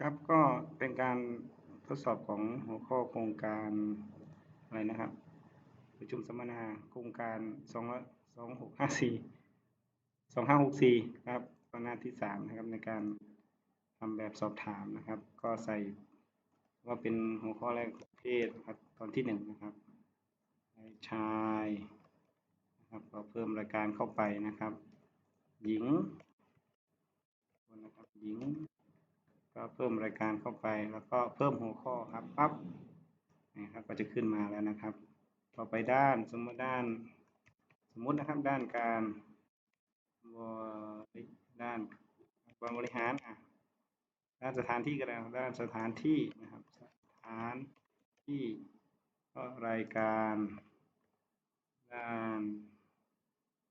ครับก็เป็นการทดสอบของหัวข้อโครงการอะไรนะครับ ประชุมสัมมนาโครงการสองสองหกห้าสี่สองห้าหกสี่ครับก็หน้าที่สามนะครับในการทำแบบสอบถามนะครับ ก็ใส่ว่าเป็นหัวข้อแรกเพศครับตอนที่หนึ่งนะครับชายนะครับก็เพิ่มรายการเข้าไปนะครับ หญิงนะครับหญิง ก็เพิ่มรายการเข้าไปแล้วก็เพิ่มหัวข้อครับปั๊บนี่ครับก็จะขึ้นมาแล้วนะครับ ต่อไปด้านสมมติด้าน สมมตินะครับด้านการบริด้านการบริหารอะด้านสถานที่ก็ได้ด้านสถานที่นะครับสถานที่ก็รายการด้าน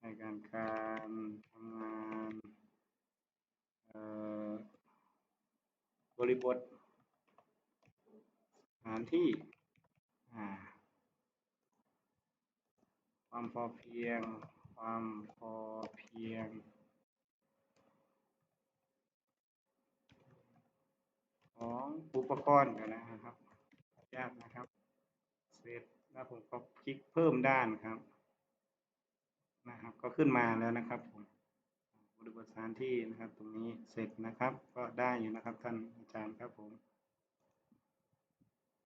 รายการการทำงานเอ่อ บริบทสถานที่ความพอเพียง ความพอเพียง ของอุปกรณ์กันนะครับ ยากนะครับ เสร็จแล้วผมก็คลิกเพิ่มด้านครับ นะครับ ก็ขึ้นมาแล้วนะครับผม บริบทสถานที่นะครับ ตรงนี้เสร็จนะครับ ก็ได้อยู่นะครับท่านอาจารย์ครับผม